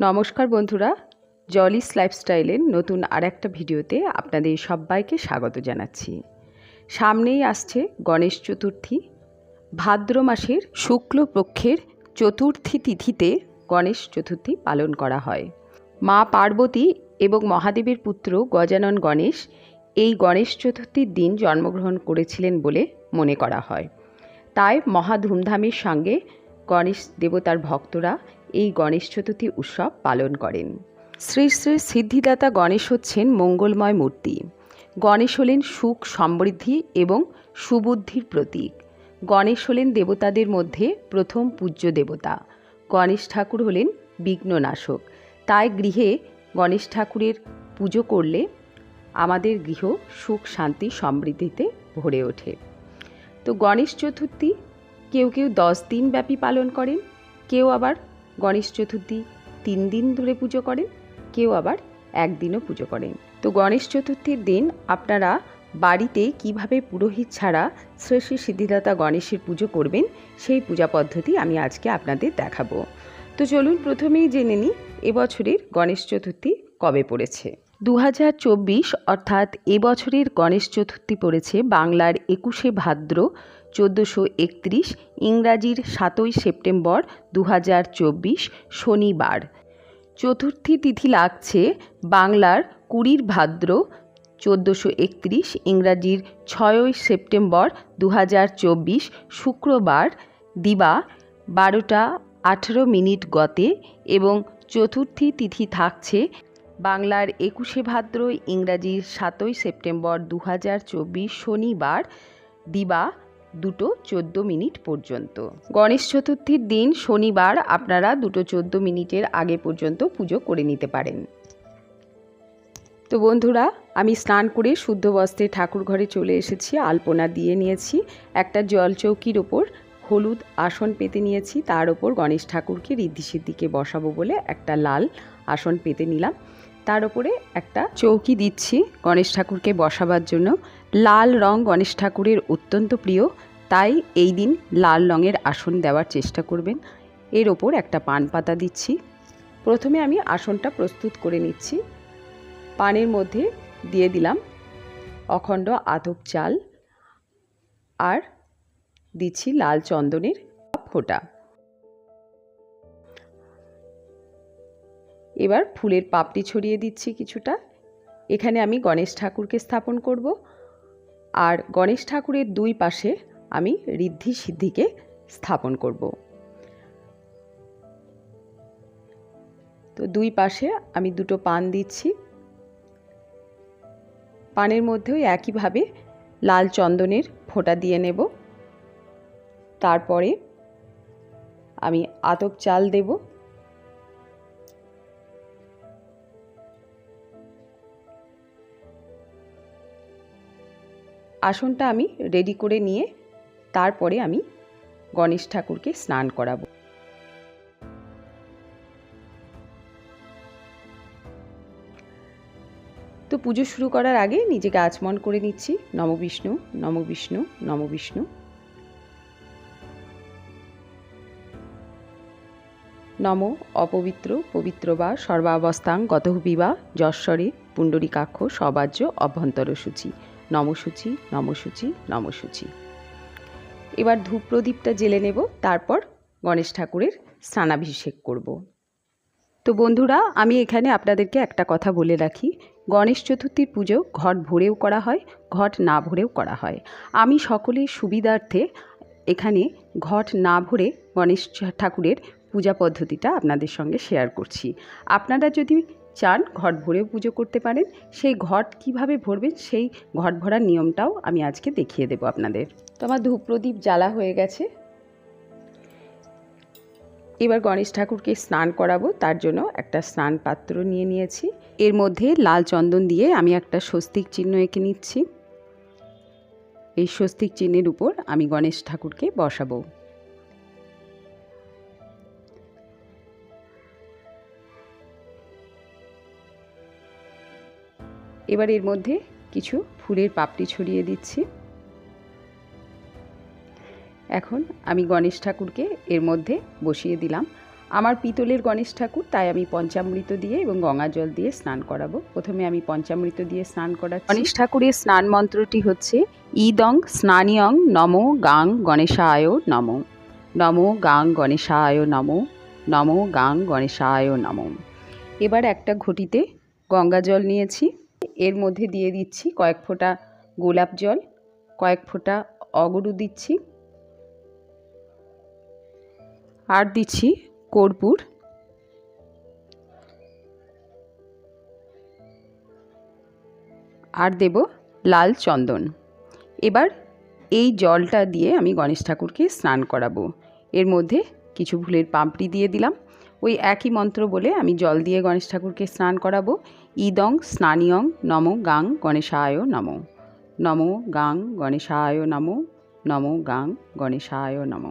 নমস্কার বন্ধুরা জলিস লাইফস্টাইলের নতুন আর একটা ভিডিওতে আপনাদের সবাইকে স্বাগত জানাচ্ছি। সামনেই আসছে গণেশ চতুর্থী। ভাদ্র মাসের শুক্লপক্ষের চতুর্থী তিথিতে গণেশ চতুর্থী পালন করা হয়। মা পার্বতী এবং মহাদেবের পুত্র গজানন গণেশ এই গণেশ চতুর্থীর দিন জন্মগ্রহণ করেছিলেন বলে মনে করা হয়। তাই মহা ধুমধামের সঙ্গে গণেশ দেবতার ভক্তরা এই গণেশ চতুর্থী উৎসব পালন করেন। শ্রী শ্রী সিদ্ধিদাতা গণেশ হচ্ছেন মঙ্গলময় মূর্তি। গণেশ হলেন সুখ সমৃদ্ধি এবং সুবুদ্ধির প্রতীক। গণেশ হলেন দেবতাদের মধ্যে প্রথম পূজ্য দেবতা। গণেশ ঠাকুর হলেন বিঘ্ননাশক। তাই গৃহে গণেশ ঠাকুরের পুজো করলে আমাদের গৃহ সুখ, শান্তি, সমৃদ্ধিতে ভরে ওঠে। তো গণেশ চতুর্থী কেউ কেউ দশ দিন ব্যাপী পালন করেন, কেউ আবার গণেশ চতুর্থী তিন দিন ধরে পুজো করেন, কেউ আবার একদিনও পুজো করেন। তো গণেশ চতুর্থীর দিন আপনারা বাড়িতে কীভাবে পুরোহিত ছাড়া শ্রী শ্রী সিদ্ধিদাতা গণেশের পুজো করবেন, সেই পূজা পদ্ধতি আমি আজকে আপনাদের দেখাবো। তো চলুন প্রথমেই জেনে নিই এবছরের গণেশ চতুর্থী কবে পড়েছে। দু হাজার চব্বিশ অর্থাৎ এবছরের গণেশ চতুর্থী পড়েছে বাংলার একুশে ভাদ্র চোদ্দোশো একত্রিশ, ইংরাজির সাতই সেপ্টেম্বর দু হাজার চব্বিশ, শনিবার। চতুর্থী তিথি লাগছে বাংলার কুড়ির ভাদ্র, চোদ্দোশো একত্রিশ, ইংরাজির ছয়ই সেপ্টেম্বর দু হাজার চব্বিশ, শুক্রবার, দিবা, বারোটা আঠেরো মিনিট গতে এবং চতুর্থী তিথি থাকছে বাংলার একুশে ভাদ্র, ইংরাজির সাতই সেপ্টেম্বর দু হাজার চব্বিশ, শনিবার, দিবা দুটো চোদ্দ মিনিট পর্যন্ত। গণেশ চতুর্থীর দিন শনিবার আপনারা দুটো চোদ্দ মিনিটের আগে পর্যন্ত পুজো করে নিতে পারেন। তো বন্ধুরা, আমি স্নান করে শুদ্ধ বস্ত্রে ঠাকুর ঘরে চলে এসেছি, আলপনা দিয়ে নিয়েছি, একটা জল চৌকির ওপর হলুদ আসন পেতে নিয়েছি, তার ওপর গণেশ ঠাকুরকে ঋদ্ধি সিদ্ধিকে বসাবো বলে একটা লাল আসন পেতে নিলাম, তার ওপরে একটা চৌকি দিচ্ছি গণেশ ঠাকুরকে বসাবার জন্য। লাল রং গণেশ ঠাকুরের অত্যন্ত প্রিয়। তাই এই দিন লাল রঙের আসন দেওয়ার চেষ্টা করবেন। এর ওপর একটা পান পাতা দিচ্ছি। প্রথমে আমি আসনটা প্রস্তুত করে নিচ্ছি। পানের মধ্যে দিয়ে দিলাম অখণ্ড আতপ চাল আর দিচ্ছি লাল চন্দনের ফোঁটা। এবার ফুলের পাপড়ি ছড়িয়ে দিচ্ছি কিছুটা। এখানে আমি গণেশ ঠাকুরকে স্থাপন করব। আর গণেশ ঠাকুরের দুই পাশে আমি ঋদ্ধি সিদ্ধিকে স্থাপন করব। তো দুই পাশে আমি দুটো পান দিচ্ছি। পানের মধ্যেও একইভাবে লাল চন্দনের ফোঁটা দিয়ে নেব। তারপরে আমি আতপ চাল দেবো। আসনটা আমি রেডি করে নিয়ে তারপরে আমি গণেশ ঠাকুরকে স্নান করাবো। তো পুজো শুরু করার আগে নিজেকে আচমন করে নিচ্ছি। নম বিষ্ণু নম বিষ্ণু নম বিষ্ণু। নম অপবিত্র, পবিত্র বা সর্বাবস্থাং গতহবিবা যশ্বরে, পুণ্ডরীকাক্ষ, সবাজ্য অভ্যন্তর সূচি নমসূচি নমসূচি নমসূচি। এবার ধূপ প্রদীপটা জেলে নেব, তারপর গণেশ ঠাকুরের স্নানাভিষেক করব। তো বন্ধুরা, আমি এখানে আপনাদেরকে একটা কথা বলে রাখি। গণেশ চতুর্থীর পুজো ঘট ভরেও করা হয়, ঘট না ভরেও করা হয়। আমি সকলের সুবিধার্থে এখানে ঘট না ভরে গণেশ ঠাকুরের পূজা পদ্ধতিটা আপনাদের সঙ্গে শেয়ার করছি। আপনারা যদি চান, ঘট ভরেও পুজো করতে পারেন। সেই ঘট কীভাবে ভরবেন, সেই ঘট ভরার নিয়মটাও আমি আজকে দেখিয়ে দেবো আপনাদের। তো আমার ধূপ প্রদীপ জ্বালা হয়ে গেছে। এবার গণেশ ঠাকুরকে স্নান করাবো, তার জন্য একটা স্নান পাত্র নিয়ে নিয়েছি। এর মধ্যে লাল চন্দন দিয়ে আমি একটা স্বস্তিক চিহ্ন এঁকে নিচ্ছি। এই স্বস্তিক চিহ্নের উপর আমি গণেশ ঠাকুরকে বসাবো। এবার এর মধ্যে কিছু ফুলের পাপড়ি ছড়িয়ে দিচ্ছি। এখন আমি গণেশ ঠাকুরকে এর মধ্যে বসিয়ে দিলাম। আমার পিতলের গণেশ ঠাকুর, তাই আমি পঞ্চামৃত দিয়ে এবং গঙ্গা জল দিয়ে স্নান করাবো। প্রথমে আমি পঞ্চামৃত দিয়ে স্নান করাচ্ছি। গণেশ ঠাকুরের স্নান মন্ত্রটি হচ্ছে, ইদং স্নানিয়ং নম গাং গণেশায় নম। নম গাং গণেশায় নম। নম গাং গণেশায় নম। এবার একটা ঘটিতে গঙ্গা জল নিয়েছি। এর মধ্যে দিয়ে দিচ্ছি কয়েক ফোঁটা গোলাপ জল, কয়েক ফোঁটা অগরু দিচ্ছি। আর দিচ্ছি কর্পূর। আর দেব লাল চন্দন। এবার এই জলটা দিয়ে আমি গণেশ ঠাকুরকে স্নান করাবো। এর মধ্যে কিছু ফুলের পাপড়ি দিয়ে দিলাম। ওই একই মন্ত্র বলে আমি জল দিয়ে গণেশ ঠাকুরকে স্নান করাবো। ইদং স্নানিয়ং নম গাং গণেশায় নম। নম গাং গণেশায় নম নম গাং গণেশায় নম।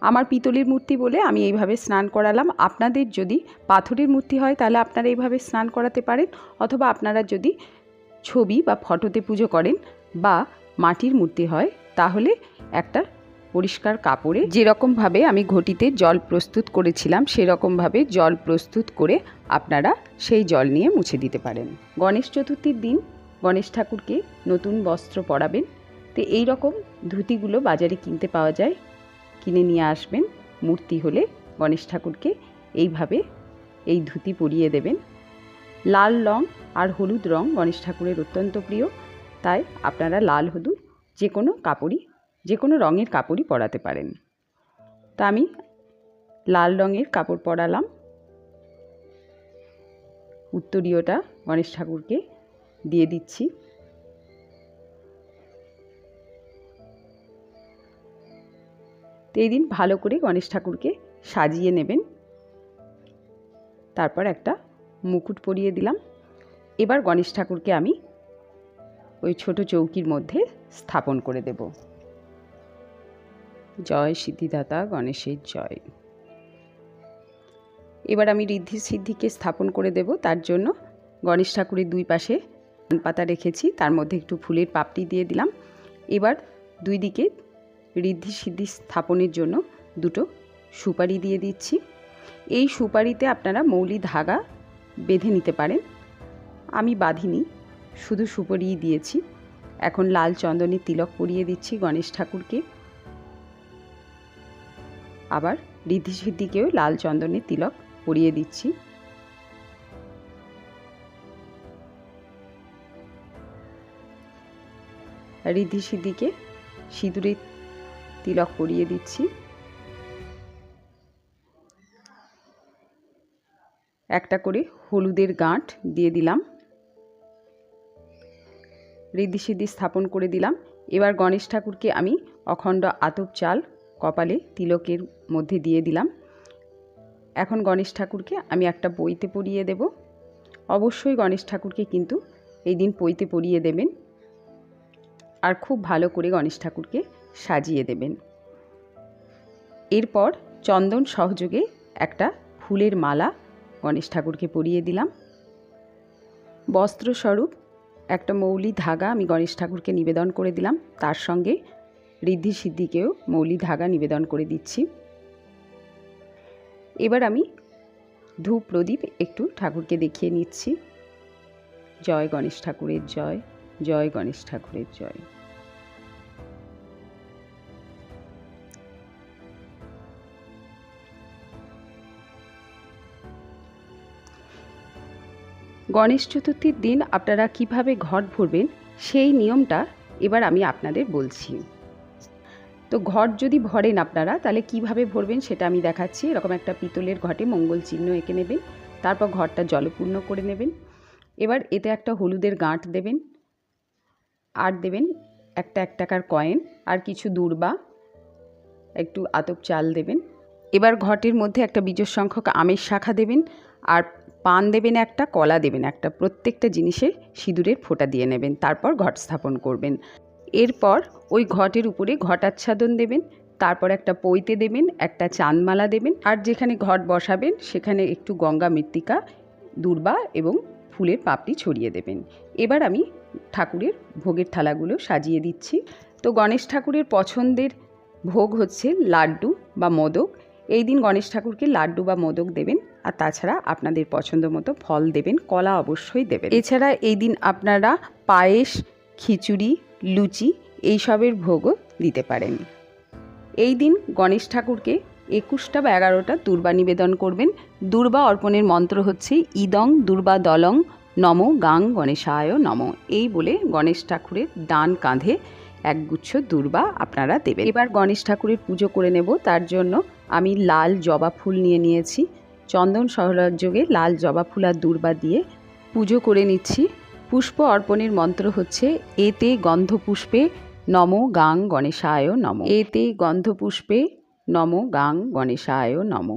আমার পিতলের মূর্তি বলে আমি এইভাবে স্নান করালাম। আপনাদের যদি পাথরের মূর্তি হয় তাহলে আপনারা এইভাবে স্নান করাতে পারেন, অথবা আপনারা যদি ছবি বা ফটোতে পুজো করেন বা মাটির মূর্তি হয়, তাহলে একটা পরিষ্কার কাপড়ে যেরকমভাবে আমি ঘটিতে জল প্রস্তুত করেছিলাম, সেরকমভাবে জল প্রস্তুত করে আপনারা সেই জল নিয়ে মুছে দিতে পারেন। গণেশ চতুর্থীর দিন গণেশ ঠাকুরকে নতুন বস্ত্র পরাবেন। তো এই রকম ধুতিগুলো বাজারে কিনতে পাওয়া যায়। কিনে নিয়ে আসবেন, মূর্তি হলে গণেশ ঠাকুরকে এইভাবে এই ধুতি পরিয়ে দেবেন। লাল রং আর হলুদ রং গণেশ ঠাকুরের অত্যন্ত প্রিয়। তাই আপনারা লাল হলুদ যে কোনো কাপড়ই যে কোনো রঙের কাপড়ই পরাতে পারেন। তা আমি লাল রঙের কাপড় পরালাম। উত্তরীয়টা গণেশ ঠাকুরকে দিয়ে দিচ্ছি। এই দিন ভালো করে গণেশ ঠাকুরকে সাজিয়ে নেবেন। তারপর একটা মুকুট পরিয়ে দিলাম। এবার গণেশ ঠাকুরকে আমি ওই ছোট চৌকির মধ্যে স্থাপন করে দেব। জয় সিদ্ধিদাতা গণেশের জয়। এবার আমি ঋদ্ধি সিদ্ধিকে স্থাপন করে দেব, তার জন্য গণেশ ঠাকুরের দুই পাশে পাতা রেখেছি, তার মধ্যে একটু ফুলের পাপড়ি দিয়ে দিলাম। এবার দুই দিকে ঋদ্ধি সিদ্ধি স্থাপনের জন্য দুটো সুপারি দিয়ে দিচ্ছি। এই সুপারিতে আপনারা মৌলি ধাগা বেঁধে নিতে পারেন। আমি বাঁধিনি, শুধু সুপারিই দিয়েছি। এখন লাল চন্দনের তিলক পরিয়ে দিচ্ছি গণেশ ঠাকুরকে। আবার ঋদ্ধি সিদ্ধিকেও লাল চন্দনের তিলক পরিয়ে দিচ্ছি। ঋদ্ধি সিদ্ধিকে সিঁদুরের তিলক পরিয়ে দিচ্ছি। একটা করে হলুদের গাঁট দিয়ে দিলাম। ঋদ্ধি সিদ্ধি স্থাপন করে দিলাম। এবার গণেশ ঠাকুরকে আমি অখণ্ড আতপ চাল কপালে তিলকের মধ্যে দিয়ে দিলাম। এখন গণেশ ঠাকুরকে আমি একটা বইতে পরিয়ে দেব। অবশ্যই গণেশ ঠাকুরকে কিন্তু এই দিন পইতে পরিয়ে দেবেন। আর খুব ভালো করে গণেশ ঠাকুরকে সাজিয়ে দেবেন। এরপর চন্দন সহযোগে একটা ফুলের মালা গণেশ ঠাকুরকে পরিয়ে দিলাম। বস্ত্রস্বরূপ একটা মৌলি ধাগা আমি গণেশ ঠাকুরকে নিবেদন করে দিলাম। তার সঙ্গে ঋদ্ধি সিদ্ধিকেও মৌলি ধাগা নিবেদন করে দিচ্ছি। এবার আমি ধূপ প্রদীপ একটু ঠাকুরকে দেখিয়ে নিচ্ছি। জয় গণেশ ঠাকুরের জয় জয় গণেশ ঠাকুরের জয়। গণেশ চতুর্থীর দিন আপনারা কীভাবে ঘট ভরবেন সেই নিয়মটা এবার আমি আপনাদের বলছি। তো ঘট যদি ভরেন আপনারা, তাহলে কীভাবে ভরবেন সেটা আমি দেখাচ্ছি। এরকম একটা পিতলের ঘটে মঙ্গল চিহ্ন এঁকে নেবেন, তারপর ঘরটা জলপূর্ণ করে নেবেন। এবার এতে একটা হলুদের গাঁট দেবেন, আর দেবেন একটা এক টাকার কয়েন, আর কিছু দূর্বা, একটু আতপ চাল দেবেন। এবার ঘটের মধ্যে একটা বীজের সংখ্যক আমের শাখা দেবেন, আর পান দেবেন একটা, কলা দেবেন একটা, প্রত্যেকটা জিনিসে সিঁদুরের ফোঁটা দিয়ে নেবেন, তারপর ঘট স্থাপন করবেন। এরপর ওই ঘটের উপরে ঘটাচ্ছাদন দেবেন, তারপর একটা পৈতে দেবেন, একটা চাঁদমালা দেবেন, আর যেখানে ঘট বসাবেন সেখানে একটু গঙ্গা মৃত্তিকা, দূর্বা এবং ফুলের পাপড়ি ছড়িয়ে দেবেন। এবার আমি ঠাকুরের ভোগের থালাগুলো সাজিয়ে দিচ্ছি। তো গণেশ ঠাকুরের পছন্দের ভোগ হচ্ছে লাড্ডু বা মোদক। এই দিন গণেশ ঠাকুরকে লাড্ডু বা মোদক দেবেন, আর তাছাড়া আপনাদের পছন্দ মতো ফল দেবেন, কলা অবশ্যই দেবেন। এছাড়া এই দিন আপনারা পায়েস, খিচুড়ি লুচি এইসবের ভোগও দিতে পারেন। এই দিন গণেশ ঠাকুরকে একুশটা বা এগারোটা দুর্বা নিবেদন করবেন। দুর্বা অর্পণের মন্ত্র হচ্ছে ইদং দুর্বা দলং নম গাং গণেশায় নম। এই বলে গণেশ ঠাকুরের ডান কাঁধে একগুচ্ছ দুর্বা আপনারা দেবেন। এবার গণেশ ঠাকুরের পুজো করে নেব। তার জন্য আমি লাল জবা ফুল নিয়ে নিয়েছি। চন্দন সহলার যোগে লাল জবা ফুল আর দুর্বা দিয়ে পুজো করে নিচ্ছি। পুষ্প অর্পণের মন্ত্র হচ্ছে, এতে গন্ধপুষ্পে নম গাং গণেশায় নম। এতে গন্ধপুষ্পে নম গাং গণেশায় নম।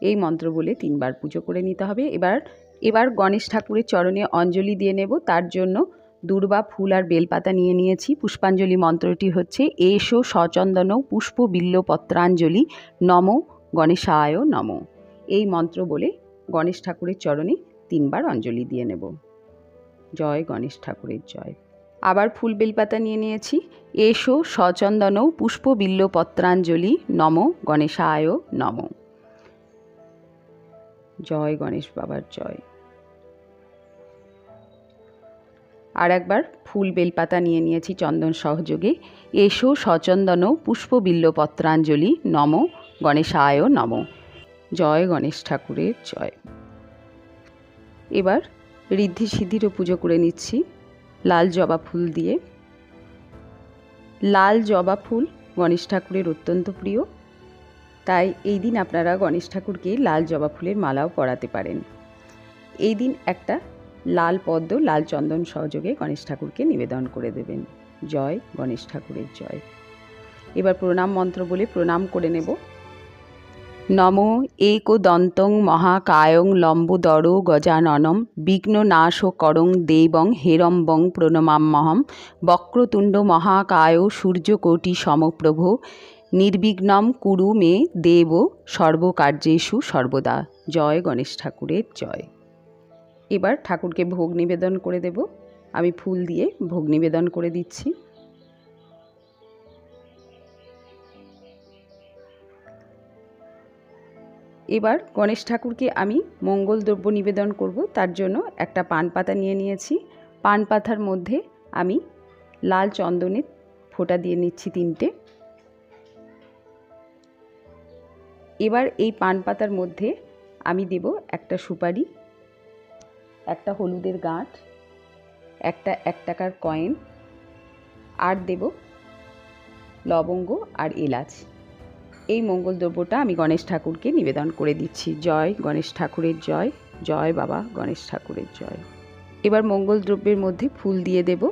এই মন্ত্র বলে তিনবার পুজো করে নিতে হবে। এবার এবার গণেশ ঠাকুরের চরণে অঞ্জলি দিয়ে নেব। তার জন্য দুর্বা ফুল আর বেলপাতা নিয়ে নিয়েছি। পুষ্পাঞ্জলি মন্ত্রটি হচ্ছে, এসো সচন্দন পুষ্প বিল্ল পত্রাঞ্জলি নম গণেশায় নম। এই মন্ত্র বলে গণেশ ঠাকুরের চরণে তিনবার অঞ্জলি দিয়ে নেব। জয় গণেশ ঠাকুরের জয়। আবার ফুল বেলপাতা নিয়ে নিয়েছি। এসো সচন্দন পুষ্প বিল্ল পত্রাঞ্জলি নম গণেশায় নম। জয় গণেশ বাবার জয়। আর একবার ফুল বেলপাতা নিয়ে নিয়েছি চন্দন সহযোগে। এসো সচন্দন পুষ্প বিল্ল পত্রাঞ্জলি নম গণেশায় নম। জয় গণেশ ঠাকুরের জয়। এবার ঋদ্ধি সিদ্ধিরও পুজো করে নিচ্ছি, লাল জবা ফুল দিয়ে। লাল জবা ফুল গণেশ ঠাকুরের অত্যন্ত প্রিয়। তাই এই দিন আপনারা গণেশ ঠাকুরকে লাল জবা ফুলের মালাও পরাতে পারেন। এই দিন একটা লাল পদ্ম, লাল চন্দন সহযোগে গণেশ ঠাকুরকে নিবেদন করে দেবেন। জয় গণেশ ঠাকুরের জয়। এবার প্রণাম মন্ত্র বলে প্রণাম করে নেব। নম একদন্তং মহাকায়ং লম্বোদর গজাননম বিঘ্ন নাশ করং দেবং হেরম্বং প্রণমাম্যহম বক্রতুণ্ড মহাকায় সূর্যকোটি সমপ্রভ নির্বিঘ্নম কুরু মে দেব সর্বকার্যেষু সর্বদা। জয় গণেশ ঠাকুরের জয়। এবার ঠাকুরকে ভোগ নিবেদন করে দেব। আমি ফুল দিয়ে ভোগ নিবেদন করে দিচ্ছি। এবার গণেশ ঠাকুরকে আমি মঙ্গল দ্রব্য নিবেদন করব। তার জন্য একটা পান পাতা নিয়ে নিয়েছি। পান পাতার মধ্যে আমি লাল চন্দনের ফোঁটা দিয়ে নিচ্ছি তিনটে। এবার এই পান পাতার মধ্যে আমি দেব একটা সুপারি, একটা হলুদের গাঁট, একটা এক টাকার কয়েন, আর দেব লবঙ্গ আর এলাচ। এই মঙ্গল দ্রব্যটা আমি গণেশ ঠাকুরকে নিবেদন করে দিচ্ছি। জয় গণেশ ঠাকুরের জয় জয় বাবা গণেশ ঠাকুরের জয়। এবার মঙ্গল দ্রব্যের মধ্যে ফুল দিয়ে দেব।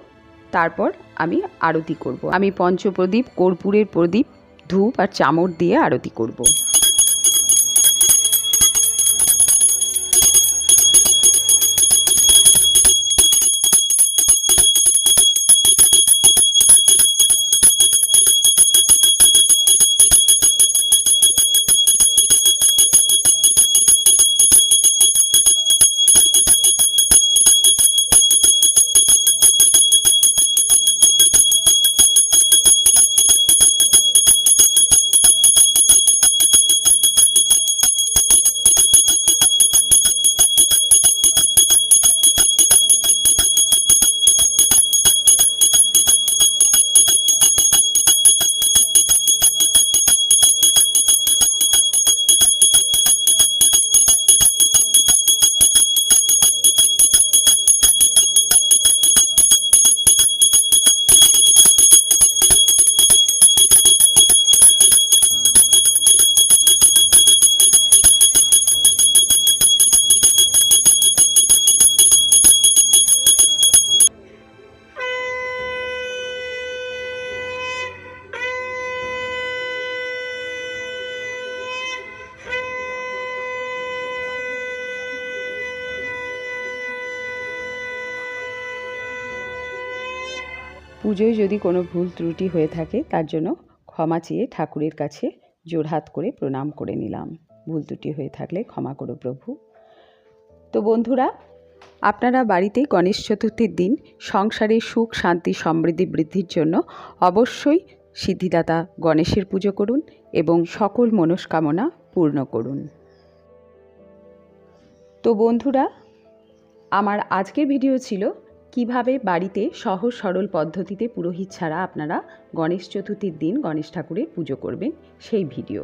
তারপর আমি আরতি করব। আমি পঞ্চপ্রদীপ, কর্পূরের প্রদীপ, ধূপ আর চামড় দিয়ে আরতি করব। পুজোয় যদি কোনো ভুল ত্রুটি হয়ে থাকে, তার জন্য ক্ষমা চেয়ে ঠাকুরের কাছে জোড়হাত করে প্রণাম করে নিলাম। ভুল ত্রুটি হয়ে থাকলে ক্ষমা করো প্রভু। তো বন্ধুরা, আপনারা বাড়িতে গণেশ চতুর্থীর দিন সংসারে সুখ, শান্তি, সমৃদ্ধি, বৃদ্ধির জন্য অবশ্যই সিদ্ধিদাতা গণেশের পুজো করুন এবং সকল মনস্কামনা পূর্ণ করুন। তো বন্ধুরা, আমার আজকের ভিডিও ছিল কীভাবে বাড়িতে সহজ সরল পদ্ধতিতে পুরোহিত ছাড়া আপনারা গণেশ চতুর্থীর দিন গণেশ ঠাকুরের পুজো করবেন সেই ভিডিও।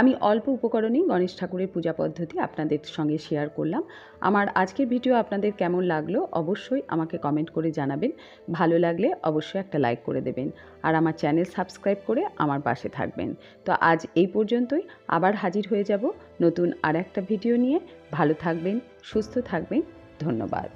আমি অল্প উপকরণেই গণেশ ঠাকুরের পূজা পদ্ধতি আপনাদের সঙ্গে শেয়ার করলাম। আমার আজকের ভিডিও আপনাদের কেমন লাগল অবশ্যই আমাকে কমেন্ট করে জানাবেন। ভালো লাগলে অবশ্যই একটা লাইক করে দেবেন আর আমার চ্যানেল সাবস্ক্রাইব করে আমার পাশে থাকবেন। তো আজ এই পর্যন্তই, আবার হাজির হয়ে যাব নতুন আর একটা ভিডিও নিয়ে। ভালো থাকবেন, সুস্থ থাকবেন, ধন্যবাদ।